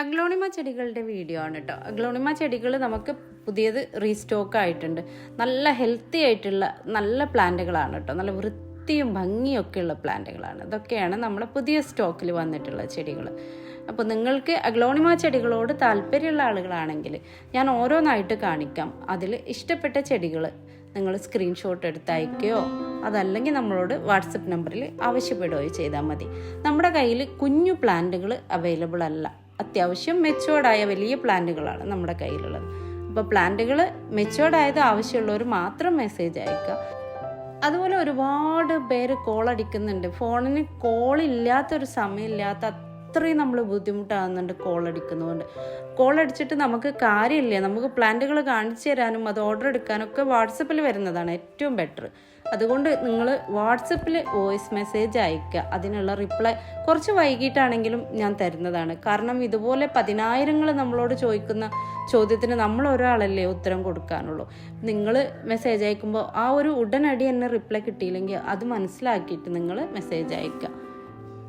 Aglaonema ചെടികളുടെ video ആണ് കേട്ടോ. അഗ്ലോണിമ ചെടികൾ നമുക്ക് പുതിയത് റീസ്റ്റോക്ക് ആയിട്ടുണ്ട്. നല്ല ഹെൽത്തി ആയിട്ടുള്ള നല്ല പ്ലാന്റുകളാണ് കേട്ടോ. നല്ല വൃത്തിയും ഭംഗിയൊക്കെ ഉള്ള പ്ലാന്റുകളാണ്. ഇതൊക്കെയാണ് നമ്മുടെ പുതിയ സ്റ്റോക്കിൽ വന്നിട്ടുള്ള ചെടികൾ അപ്പോൾ നിങ്ങൾക്ക് അഗ്ലോണിമ ചെടികളോട് താല്പര്യമുള്ള ആളുകളാണെങ്കിൽ ഞാൻ ഓരോന്നായിട്ട് കാണിക്കാം. അതിൽ ഇഷ്ടപ്പെട്ട ചെടികൾ നിങ്ങൾ സ്ക്രീൻഷോട്ട് എടുത്ത് അയക്കുകയോ അതല്ലെങ്കിൽ നമ്മളോട് വാട്സപ്പ് നമ്പറിൽ ആവശ്യപ്പെടുകയോ ചെയ്താൽ മതി. നമ്മുടെ കയ്യിൽ കുഞ്ഞു പ്ലാന്റുകൾ അവൈലബിൾ അല്ല. അത്യാവശ്യം മെച്ചുവേർഡായ വലിയ പ്ലാന്റുകളാണ് നമ്മുടെ കയ്യിലുള്ളത്. അപ്പോൾ പ്ലാന്റുകൾ മെച്ചുവേർഡായത് ആവശ്യമുള്ളവർ മാത്രം മെസ്സേജ് അയക്കുക അതുപോലെ ഒരുപാട് പേര് കോൾ അടിക്കുന്നുണ്ട്. ഫോണിന് കോൾ ഇല്ലാത്തൊരു സമയമില്ലാത്ത അത്രയും നമ്മൾ ബുദ്ധിമുട്ടാകുന്നുണ്ട് കോൾ അടിക്കുന്നതുകൊണ്ട് കോൾ അടിച്ചിട്ട് നമുക്ക് കാര്യമില്ല. നമുക്ക് പ്ലാന്റുകൾ കാണിച്ചു തരാനും അത് ഓർഡർ എടുക്കാനും ഒക്കെ വാട്സപ്പിൽ വരുന്നതാണ് ഏറ്റവും ബെറ്റർ അതുകൊണ്ട് നിങ്ങൾ വാട്സപ്പിൽ വോയിസ് മെസ്സേജ് അയക്കുക അതിനുള്ള റിപ്ലൈ കുറച്ച് വൈകിട്ടാണെങ്കിലും ഞാൻ തരുന്നതാണ്. കാരണം ഇതുപോലെ പതിനായിരങ്ങൾ നമ്മളോട് ചോദിക്കുന്ന ചോദ്യത്തിന് നമ്മൾ ഒരാളല്ലേ ഉത്തരം കൊടുക്കാനുള്ളൂ. നിങ്ങൾ മെസ്സേജ് അയക്കുമ്പോൾ ആ ഒരു ഉടനടി എന്നെ റിപ്ലൈ കിട്ടിയില്ലെങ്കിൽ അത് മനസ്സിലാക്കിയിട്ട് നിങ്ങൾ മെസ്സേജ് അയക്കുക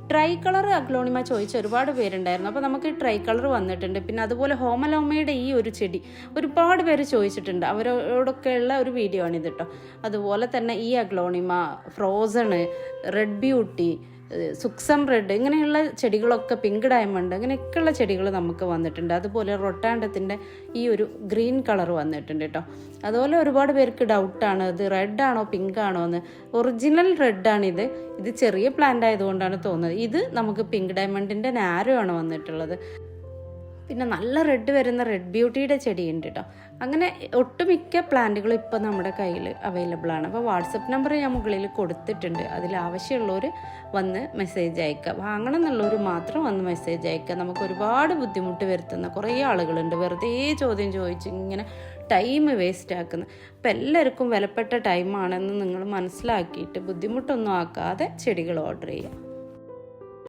ട്രൈ കളർ അഗ്ലോണിമ ചോദിച്ച ഒരുപാട് പേരുണ്ടായിരുന്നു. അപ്പോൾ നമുക്ക് ട്രൈ കളർ വന്നിട്ടുണ്ട്. പിന്നെ അതുപോലെ ഹോമലോമയുടെ ഈ ഒരു ചെടി ഒരുപാട് പേര് ചോദിച്ചിട്ടുണ്ട്. അവരോടൊക്കെയുള്ള ഒരു വീഡിയോ ആണ് ഇത് കേട്ടോ അതുപോലെ തന്നെ ഈ അഗ്ലോണിമ ഫ്രോസണ് റെഡ് ബ്യൂട്ടി സുക്സം റെഡ് ഇങ്ങനെയുള്ള ചെടികളൊക്കെ പിങ്ക് ഡയമണ്ട് അങ്ങനെയൊക്കെയുള്ള ചെടികൾ നമുക്ക് വന്നിട്ടുണ്ട്. അതുപോലെ റൊട്ടാണ്ടത്തിന്റെ ഈ ഒരു ഗ്രീൻ കളർ വന്നിട്ടുണ്ട് കേട്ടോ. അതുപോലെ ഒരുപാട് പേർക്ക് ഡൗട്ടാണ് ഇത് റെഡ് ആണോ പിങ്ക് ആണോ എന്ന്. ഒറിജിനൽ റെഡ് ആണ് ഇത്. ഇത് ചെറിയ പ്ലാന്റ് ആയതുകൊണ്ടാണ് തോന്നുന്നത്. ഇത് നമുക്ക് പിങ്ക് ഡയമണ്ടിന്റെ നാരോ ആണ് വന്നിട്ടുള്ളത്. പിന്നെ നല്ല റെഡ് വരുന്ന റെഡ് ബ്യൂട്ടിയുടെ ചെടിയുണ്ട് കേട്ടോ അങ്ങനെ ഒട്ടുമിക്ക പ്ലാന്റുകളും ഇപ്പോൾ നമ്മുടെ കയ്യിൽ അവൈലബിൾ ആണ്. അപ്പോൾ വാട്സപ്പ് നമ്പർ ഞാൻ മുകളിൽ കൊടുത്തിട്ടുണ്ട്. അതിൽ ആവശ്യമുള്ളവർ വന്ന് മെസ്സേജ് അയക്കുക വാങ്ങണം എന്നുള്ളവർ മാത്രം വന്ന് മെസ്സേജ് അയക്കുക നമുക്ക് ഒരുപാട് ബുദ്ധിമുട്ട് വരുത്തുന്ന കുറേ ആളുകളുണ്ട്. വെറുതെ ചോദ്യം ചോദിച്ച് ഇങ്ങനെ ടൈം വേസ്റ്റ് ആക്കുന്നത് അപ്പം എല്ലാവർക്കും വിലപ്പെട്ട ടൈമാണെന്ന് നിങ്ങൾ മനസ്സിലാക്കിയിട്ട് ബുദ്ധിമുട്ടൊന്നും ആക്കാതെ ചെടികൾ ഓർഡർ ചെയ്യുക.